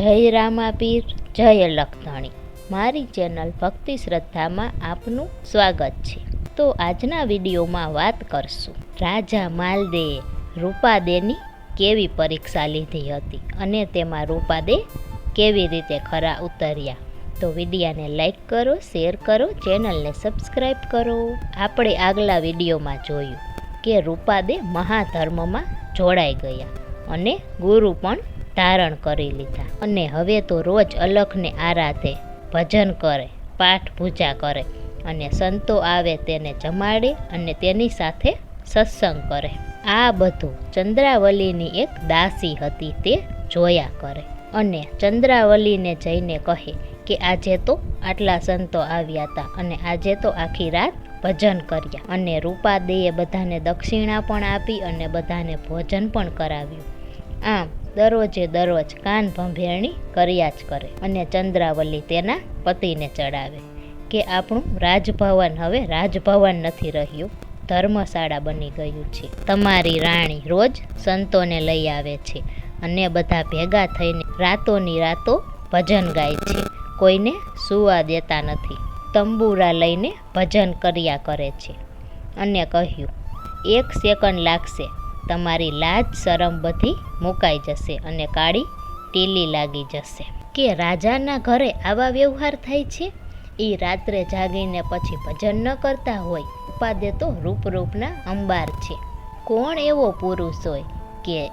જય રામાપીર, જય લખધણી મારી ચેનલ ભક્તિ શ્રદ્ધામાં આપનું સ્વાગત છે. તો આજના વિડીયોમાં વાત કરશું. રાજા માલદેએ રૂપાદેની કેવી પરીક્ષા લીધી હતી અને તેમાં રૂપાદે કેવી રીતે ખરા ઉતર્યા. તો વિડીયાને લાઈક કરો, શેર કરો, ચેનલને સબસ્ક્રાઈબ કરો. આપણે આગલા વિડીયોમાં જોયું કે રૂપાદે મહાધર્મમાં જોડાઈ ગયા અને ગુરુ પણ ધારણ કરી લીધા. અને હવે તો રોજ અલખને આરાધે, ભજન કરે, પાઠ પૂજા કરે અને સંતો આવે તેને જમાડે અને તેની સાથે સત્સંગ કરે. આ બધું ચંદ્રાવલીની એક દાસી હતી તે જોયા કરે. અને ચંદ્રાવલીને જઈને કહે કે આજે તો આટલા સંતો આવ્યા હતા અને આજે તો આખી રાત ભજન કર્યા. અને રૂપાદેએ બધાને દક્ષિણા પણ આપી અને બધાને ભોજન પણ કરાવ્યું. આમ દરરોજે દરરોજ કાન ભંભેરણી કર્યા જ કરે. અને ચંદ્રાવલી તેના પતિને ચડાવે કે આપણું રાજભવન હવે રાજભવન નથી રહ્યું. ધર્મશાળા બની ગયું છે. તમારી રાણી રોજ સંતોને લઈ આવે છે અને બધા ભેગા થઈને રાતોની રાતો ભજન ગાય છે. કોઈને સુવા દેતા નથી. તંબુરા લઈને ભજન કર્યા કરે છે. અને કહ્યું, એક સેકન્ડ લાગશે તમારી લાજ શરમ બધી મુકાઈ જશે અને કાળી ટીલી લાગી જશે. કે રાજાના ઘરે આવા વ્યવહાર થાય છે? એ રાત્રે જાગીને પછી ભજન ન કરતા હોય. ઉપાદે તો રૂપરૂપના અંબાર છે. કોણ એવો પુરુષ હોય કે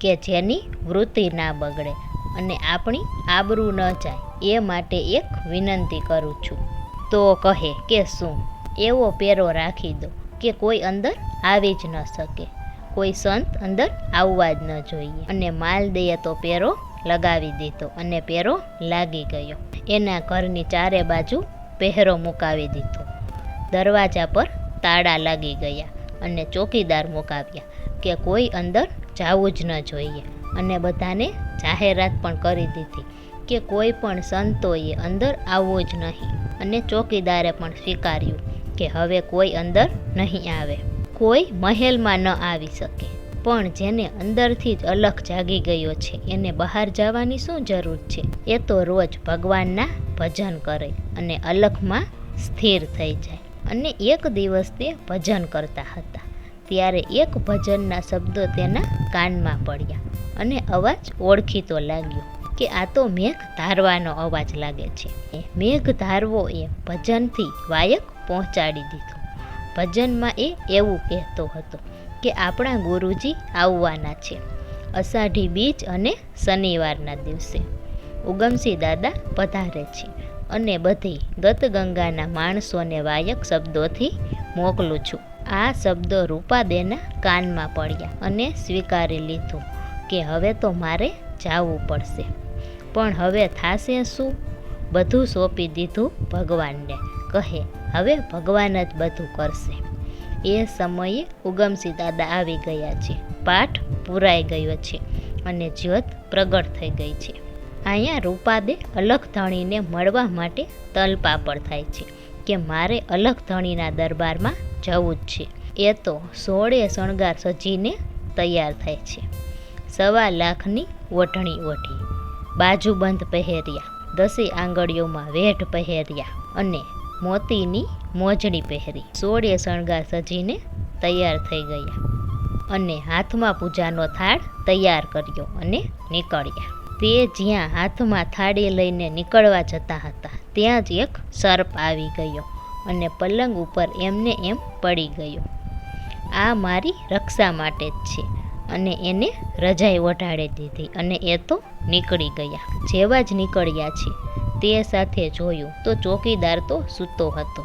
કે જેની વૃત્તિ ના બગડે અને આપણી આબરૂ ન જાય? એ માટે એક વિનંતી કરું છું. તો કહે કે, શું? એવો પેરો રાખી દો કે કોઈ અંદર આવી જ ન શકે. કોઈ સંત અંદર આવવા જ ન જોઈએ. અને માલદેએ તો પેરો લગાવી દીધો અને પેરો લાગી ગયો. એના ઘરની ચારે બાજુ પહેરો મુકાવી દીધો. દરવાજા પર તાળા લાગી ગયા અને ચોકીદાર મુકાવ્યા કે કોઈ અંદર જવું જ ન જોઈએ. અને બધાને જાહેરાત પણ કરી દીધી કે કોઈ પણ સંતોએ અંદર આવવું જ નહીં. અને ચોકીદારે પણ સ્વીકાર્યું કે હવે કોઈ અંદર નહીં આવે. કોઈ મહેલમાં ન આવી શકે. પણ જેને અંદરથી જ અલખ જાગી ગયો છે, એને બહાર જવાની શું જરૂર છે? એ તો રોજ ભગવાનના ભજન કરે અને અલખમાં સ્થિર થઈ જાય. અને એક દિવસ તે ભજન કરતા હતા. ત્યારે એક ભજનના શબ્દો તેના કાનમાં પડ્યા અને અવાજ ઓળખીતો લાગ્યો કે આ તો મેઘ ધારવાનો અવાજ લાગે છે. મેઘ ધારવો એ ભજનથી વાયક પહોંચાડી દીધો. ભજનમાં એ એવું કહેતો હતો કે આપણા ગુરુજી આવવાના છે અષાઢી બીજ અને શનિવારના દિવસે. ઉગમસિંહ દાદા પધારે છે અને બધી ગત ગંગાના માણસોને વાયક શબ્દોથી મોકલું છું. આ શબ્દો રૂપાદેના કાનમાં પડ્યા અને સ્વીકારી લીધું કે હવે તો મારે જાવું પડશે. પણ હવે થાશે શું? બધું સોંપી દીધું ભગવાનને. કહે, હવે ભગવાન જ બધું કરશે. એ સમયે ઉગમસિંહ દાદા આવી ગયા છે. પાઠ પૂરાઈ ગયો છે અને જ્યોત પ્રગટ થઈ ગઈ છે. અહીંયા રૂપાદે અલખધણીને મળવા માટે તલપાપડ થાય છે કે મારે અલખધણીના દરબારમાં જવું જ છે. એ તો સોળે શણગાર સજીને તૈયાર થાય છે. સવા લાખની વઢણી ઓઢી બાજુબંધ પહેર્યા, દસે આંગળીઓમાં વેઢ પહેર્યા અને મોતીની મોજડી પહેરી. સોળે શણગાર સજીને તૈયાર થઈ ગયા અને હાથમાં પૂજાનો થાળ તૈયાર કર્યો અને નીકળ્યા. તે જ્યાં હાથમાં થાળી લઈને નીકળવા જતા હતા, ત્યાં જ એક સર્પ આવી ગયો અને પલંગ ઉપર એમને એમ પડી ગયો. આ મારી રક્ષા માટે જ છે અને એને રજાઈ ઓઢાડી દીધી અને એ તો નીકળી ગયા. જેવા જ નીકળ્યા છે. તે સાથે જોયું તો ચોકીદાર તો સૂતો હતો.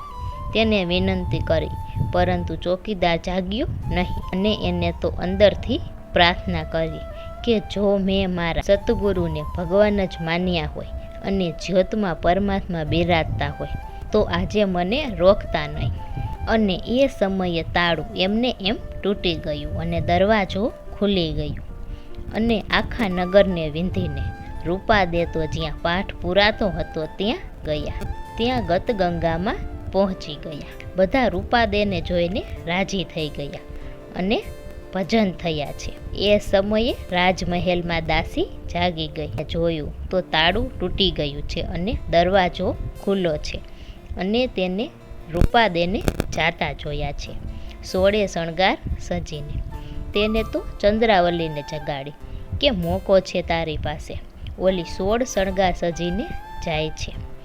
તેને વિનંતી કરી, પરંતુ ચોકીદાર જાગ્યો નહીં અને એને તો અંદરથી પ્રાર્થના કરી કે જો મેં મારા સતગુરુને ભગવાન જ માન્યા હોય અને જ્યોતમાં પરમાત્મા બિરાજતા હોય, તો આજે મને રોકતા નહીં. અને એ સમયે તાળું એમને એમ તૂટી ગયું અને દરવાજો ખુલી ગયો અને આખા નગરને વિંધીને રૂપા દેતો જ્યાં પાઠ પુરાતો હતો ત્યાં ગયા. ત્યાં ગત ગંગામાં પહોંચી ગયા. બધા રૂપાદેને જોઈને રાજી થઈ ગયા અને ભજન થયા છે. એ સમયે રાજમહેલમાં દાસી જાગી ગઈ. જોયું તો તાળું તૂટી ગયું છે અને દરવાજો ખુલ્લો છે અને તેને રૂપાદેને જાતા જોયા છે. સોળે શણગાર સજીને. તેને તો ચંદ્રાવલીને જગાડી. કે મોકો છે તારી પાસે? ઓલી સોળ શણગાર સજીને જાય છે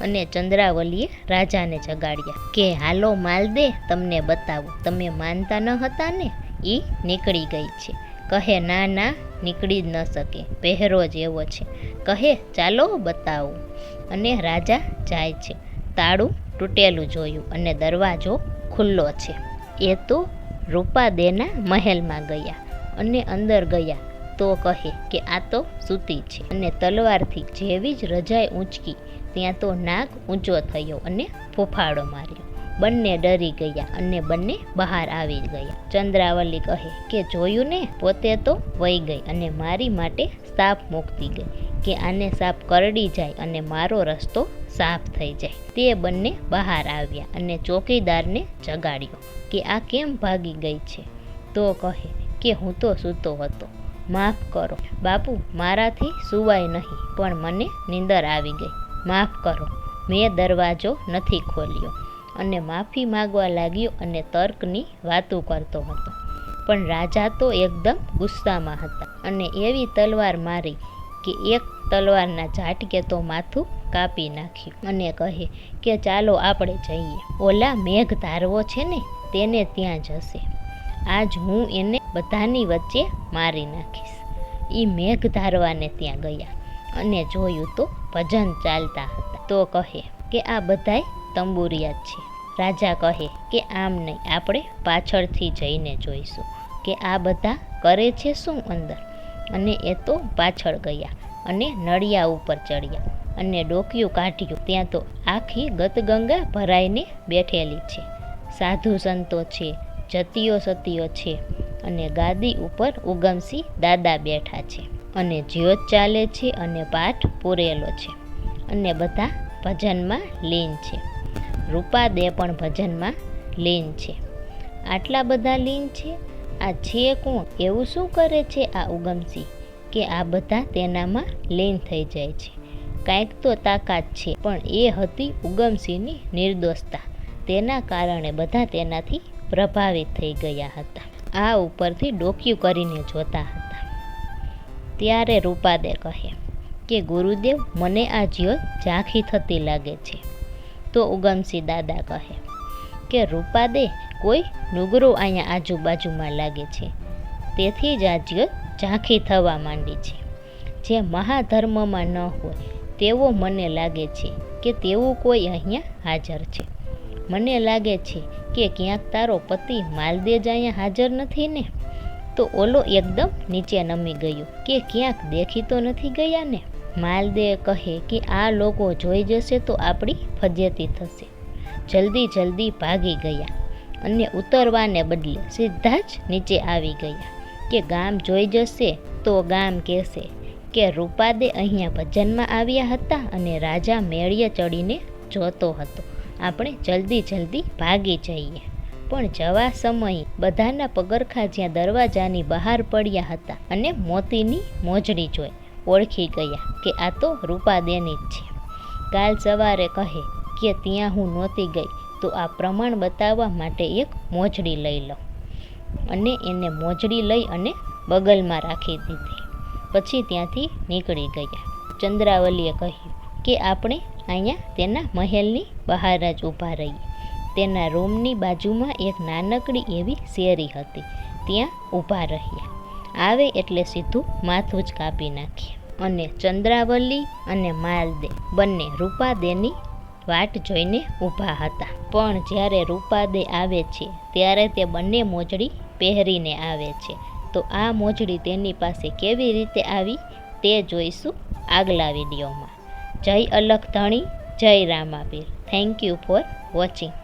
અને ચંદ્રાવલીએ રાજાને જગાડ્યા કે, હાલો માલ દે તમને બતાવું. તમે માનતા ન હતા ને? એ નીકળી ગઈ છે. કહે, ના ના, નીકળી જ ન શકે. પહેરો જ એવો છે. કહે, ચાલો બતાવું. અને રાજા જાય છે. તાળું તૂટેલું જોયું અને દરવાજો ખુલ્લો છે. એ તો રૂપાદેના મહેલમાં ગયા અને અંદર ગયા. તો કહે કે આ તો સૂતી છે અને તલવારથી જેવી જ રજાઈ ઊંચકી, ત્યાં તો નાક ઊંચો થયો અને ફોફાડો માર્યો. બંને ડરી ગયા અને બંને બહાર આવી ગયા. ચંદ્રાવલી કહે કે, જોયું ને? પોતે તો વહી ગઈ અને મારી માટે સાપ મૂકતી ગઈ, કે આને સાપ કરડી જાય અને મારો રસ્તો સાફ થઈ જાય. તે બંને બહાર આવ્યા અને ચોકીદારને જગાડ્યો કે, આ કેમ ભાગી ગઈ છે? તો કહે કે, હું તો સૂતો હતો. માફ કરો. બાપુ, મારાથી સુવાય નહીં, પણ મને નીંદર આવી ગઈ. માફ કરો. મેં દરવાજો નથી ખોલ્યો અને માફી માગવા લાગ્યો અને તર્કની વાતો કરતો હતો. પણ રાજા તો એકદમ ગુસ્સામાં હતા અને એવી તલવાર મારી કે એક તલવારના ઝાટકે તો માથું કાપી નાખ્યું અને કહે કે ચાલો આપણે જઈએ. ઓલા મેઘ ધારવો છે ને, તેને ત્યાં જશે. આજ હું એને બધાની વચ્ચે મારી નાખીશ. એ મેઘ ધારવાને ત્યાં ગયા અને જોયું તો ભજન ચાલતા હતા. તો કહે કે આ બધાય તંબુરિયા છે. રાજા કહે કે આમ નહીં, આપણે પાછળથી જઈને જોઈશું કે આ બધા કરે છે શું અંદર? અને એ તો પાછળ ગયા અને નળિયા ઉપર ચડ્યા અને ડોકિયું કાઢ્યું. ત્યાં તો આખી ગતગંગા ભરાઈને બેઠેલી છે. સાધુ સંતો છે, જતીઓ સતીઓ છે. અને ગાદી ઉપર ઉગમસિંહ દાદા બેઠા છે અને જ્યોત ચાલે છે અને પાઠ પૂરેલો છે અને બધા ભજનમાં લીન છે. રૂપાદે પણ ભજનમાં લીન છે. આટલા બધા લીન છે? આ છે કોણ? એવું શું કરે છે આ ઉગમસિંહ કે આ બધા તેનામાં લીન થઈ જાય છે? કાંઈક તો તાકાત છે, પણ એ હતી ઉગમસિંહની નિર્દોષતા. તેના કારણે બધા તેનાથી પ્રભાવિત થઈ ગયા હતા. આ ઉપરથી ડોક્યું કરીને જોતા હતા. ત્યારે રૂપાદે કહે, કે ગુરુદેવ, મને આ જ્યોત ઝાંખી થતી લાગે છે. તો ઉગમસિંહ દાદા કહે, કે રૂપાદે કોઈ નુગરો અહીંયા આજુબાજુમાં લાગે છે. તેથી જ આ જ્યોત ઝાંખી થવા માંડી છે. જે મહાધર્મમાં ન હોય, તેવો મને લાગે છે કે તેવું કોઈ અહીંયા હાજર છે. મને લાગે છે કે ક્યાંક તારો પતિ માલદેજ અહીંયા હાજર નથી ને? તો ઓલો એકદમ નીચે નમી ગયો કે ક્યાંક દેખી તો નથી ગયા ને? માલદે કહે કે આ લોકો જોઈ જશે તો આપણી ફજેતી થશે. જલ્દી જલ્દી ભાગી ગયા અને ઉતરવાને બદલે સીધા જ નીચે આવી ગયા. કે ગામ જોઈ જશે તો ગામ કહેશે કે રૂપાદે અહીંયા ભજનમાં આવ્યા હતા અને રાજા મેળીએ ચડીને જોતો હતો. આપણે જલ્દી જલ્દી ભાગી જઈએ. પણ જવા સમયે બધાના પગરખા જ્યાં દરવાજાની બહાર પડ્યા હતા અને મોતીની મોજડી જોઈ ઓળખી ગયા કે આ તો રૂપાદેની જ છે. કાલ સવારે કહે કે ત્યાં હું નહોતી ગઈ તો આ પ્રમાણ બતાવવા માટે એક મોજડી લઈ લો અને એને મોજડી લઈ અને બગલમાં રાખી દીધી. પછી ત્યાંથી નીકળી ગયા. ચંદ્રાવલીએ કહ્યું કે આપણે અહીંયા તેના મહેલની બહાર જ ઊભા રહીએ તેના રૂમની બાજુમાં એક નાનકડી એવી શેરી હતી. ત્યાં ઊભા રહ્યા. આવે એટલે સીધું માથું જ કાપી નાખીએ અને ચંદ્રાવલી અને માલદે બંને રૂપાદેની વાટ જોઈને ઊભા હતા. પણ જ્યારે રૂપાદે આવે છે, ત્યારે તે બંને મોજડી પહેરીને આવે છે. તો આ મોજડી તેની પાસે કેવી રીતે આવી, તે જોઈશું આગલા વિડીયોમાં. જય અલખ ધણી જય Ramapir thank you for watching